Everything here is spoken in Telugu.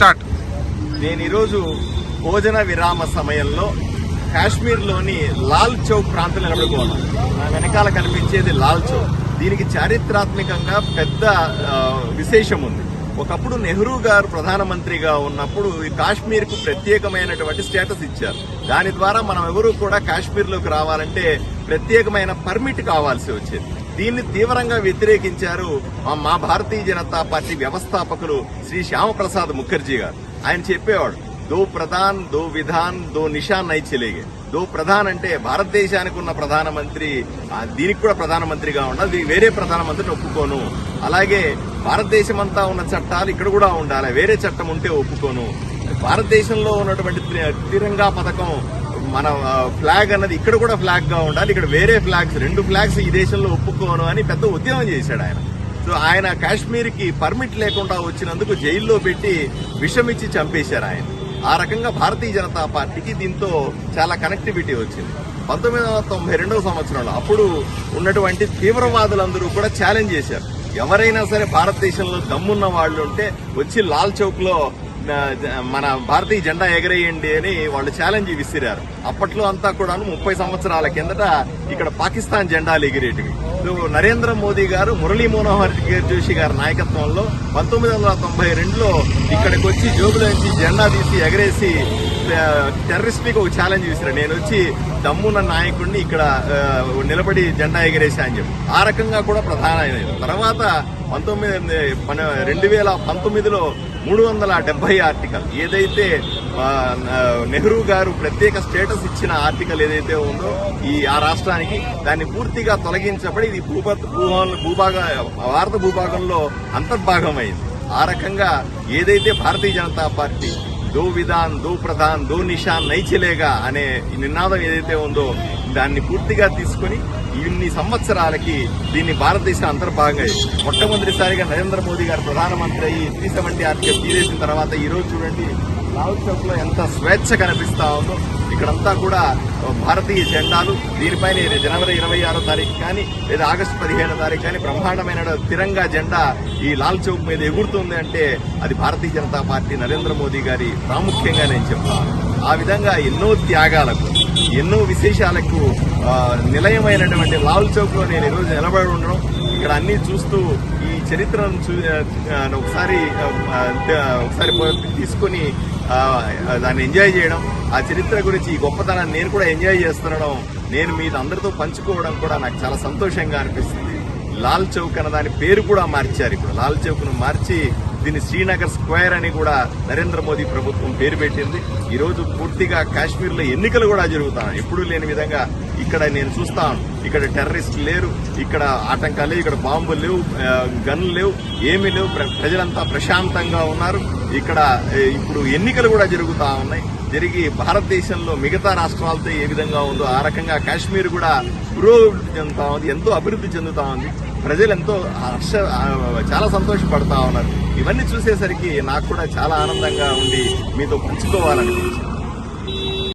స్టార్ట్. నేను ఈరోజు భోజన విరామ సమయంలో కాశ్మీర్లోని లాల్ చౌక్ ప్రాంతం నిలబడుకోవాలి. నా వెనకాల కనిపించేది లాల్ చౌక్. దీనికి చారిత్రాత్మకంగా పెద్ద విశేషం ఉంది. ఒకప్పుడు నెహ్రూ గారు ప్రధానమంత్రిగా ఉన్నప్పుడు ఈ కాశ్మీర్కు ప్రత్యేకమైనటువంటి స్టేటస్ ఇచ్చారు. దాని ద్వారా మనం ఎవరూ కూడా కాశ్మీర్లోకి రావాలంటే ప్రత్యేకమైన పర్మిట్ కావాల్సి వచ్చేది. దీన్ని తీవ్రంగా వ్యతిరేకించారు మా- భారతీయ జనతా పార్టీ వ్యవస్థాపకులు శ్రీ శ్యామప్రసాద్ ముఖర్జీ గారు. ఆయన చెప్పేవాడు దో ప్రధాన్ దో విధాన్ దో నిషాన్ అయి చెలేగే. దో ప్రధాన్ అంటే భారతదేశానికి ఉన్న ప్రధానమంత్రి దీనికి కూడా ప్రధానమంత్రిగా ఉండాలి దీనికి వేరే ప్రధానమంత్రిని ఒప్పుకోను. అలాగే భారతదేశం అంతా ఉన్న చట్టాలు ఇక్కడ కూడా ఉండాలి వేరే చట్టం ఉంటే ఒప్పుకోను. భారతదేశంలో ఉన్నటువంటి తిరంగా పథకం మన ఫ్లాగ్ అన్నది ఇక్కడ కూడా ఫ్లాగ్గా ఉండాలి ఇక్కడ వేరే ఫ్లాగ్స్ రెండు ఫ్లాగ్స్ ఈ దేశంలో ఒప్పుకోను అని పెద్ద ఉద్యమం చేశాడు ఆయన. సో ఆయన కాశ్మీర్కి పర్మిట్ లేకుండా వచ్చినందుకు జైల్లో పెట్టి విషమిచ్చి చంపేశారు ఆయన. ఆ రకంగా భారతీయ జనతా పార్టీకి దీంతో చాలా కనెక్టివిటీ వచ్చింది. పంతొమ్మిది వందల తొంభై రెండవ సంవత్సరంలో అప్పుడు ఉన్నటువంటి తీవ్రవాదులందరూ కూడా ఛాలెంజ్ చేశారు. ఎవరైనా సరే భారతదేశంలో దమ్మున్న వాళ్ళు ఉంటే వచ్చి లాల్ చౌక్లో మన భారతీయ జెండా ఎగరేయండి అని వాళ్ళు ఛాలెంజ్ విసిరారు. అప్పట్లో అంతా కూడా ముప్పై సంవత్సరాల కిందట ఇక్కడ పాకిస్తాన్ జెండాలు ఎగిరేటివి. నరేంద్ర మోదీ గారు మురళీ మనోహర్ జోషి గారి నాయకత్వంలో పంతొమ్మిది వందల తొంభై రెండులో ఇక్కడికి వచ్చి జోబులోంచి జెండా తీసి ఎగరేసి టెర్రరిస్ట్కి ఒక ఛాలెంజ్ చేశారు నేను వచ్చి దమ్మున్న నాయకుడిని ఇక్కడ నిలబడి జెండా ఎగరేసా అని చెప్పి. ఆ రకంగా కూడా ప్రధాన తర్వాత పంతొమ్మిది మన రెండు వేల పంతొమ్మిదిలో మూడు వందల డెబ్బై ఆర్టికల్. ఏదైతే నెహ్రూ గారు ప్రత్యేక స్టేటస్ ఇచ్చిన ఆర్టికల్ ఏదైతే ఉందో ఈ ఆ రాష్ట్రానికి దాన్ని పూర్తిగా తొలగించబడి ఇది భూభ భూభాగ భారత భూభాగంలో అంతర్భాగమైంది. ఆ రకంగా ఏదైతే భారతీయ జనతా పార్టీ దో విధాన్ దో ప్రధాన్ దో నిషాన్ నైచలేగా అనే ఈ నినాదం ఏదైతే ఉందో దాన్ని పూర్తిగా తీసుకుని ఇన్ని సంవత్సరాలకి దీన్ని భారతదేశం అంతర్భాగంగా మొట్టమొదటిసారిగా నరేంద్ర మోదీ గారు ప్రధానమంత్రి అయ్యి త్రీ సెవెంటీ ఆర్కే తీరేసిన తర్వాత ఈ రోజు చూడండి లాల్ చౌక్లో ఎంత స్వేచ్ఛ కనిపిస్తా ఉందో ఇక్కడంతా కూడా భారతీయ జెండాలు. దీనిపైన జనవరి ఇరవై ఆరో తారీఖు కానీ లేదా ఆగస్టు పదిహేనో తారీఖు కానీ బ్రహ్మాండమైన తిరంగా జెండా ఈ లాల్ చౌక్ మీద ఎగురుతుంది అంటే అది భారతీయ జనతా పార్టీ నరేంద్ర మోదీ గారి ప్రాముఖ్యంగా నేను చెప్తాను ఆ విధంగా ఎన్నో త్యాగాలకు ఎన్నో విశేషాలకు నిలయమైనటువంటి లాల్ చౌక్లో నేను ఈరోజు నిలబడి ఉండడం ఇక్కడ అన్ని చూస్తూ ఈ చరిత్రను చూ ఒకసారి ఒకసారి తీసుకుని దాన్ని ఎంజాయ్ చేయడం ఆ చరిత్ర గురించి ఈ గొప్పతనాన్ని నేను కూడా ఎంజాయ్ చేస్తుండడం నేను మీ అందరితో పంచుకోవడం కూడా నాకు చాలా సంతోషంగా అనిపిస్తుంది. లాల్ చౌక్ అన్న దాని పేరు కూడా మార్చారు ఇప్పుడు. లాల్ చౌక్ను మార్చి దీన్ని శ్రీనగర్ స్క్వేర్ అని కూడా నరేంద్ర మోదీ ప్రభుత్వం పేరు పెట్టింది. ఈ రోజు పూర్తిగా కాశ్మీర్లో ఎన్నికలు కూడా జరుగుతాయి. ఎప్పుడూ లేని విధంగా ఇక్కడ నేను చూస్తాను ఇక్కడ టెర్రరిస్ట్ లేరు ఇక్కడ ఆటంకాలు లేవు ఇక్కడ బాంబులు లేవు గన్లు లేవు ఏమీ లేవు. ప్ర- ప్రజలంతా ప్రశాంతంగా ఉన్నారు. ఇక్కడ ఇప్పుడు ఎన్నికలు కూడా జరుగుతా ఉన్నాయి. జరిగి భారతదేశంలో మిగతా రాష్ట్రాలతో ఏ విధంగా ఉందో ఆ రకంగా కాశ్మీర్ కూడా పురోభివృద్ధి చెందుతా ఉంది ఎంతో అభివృద్ధి చెందుతా ఉంది. ప్రజలు ఎంతో హర్ష చాలా సంతోషపడతా ఉన్నారు. ఇవన్నీ చూసేసరికి నాకు కూడా చాలా ఆనందంగా ఉండి మీతో పంచుకోవాలనిపించింది.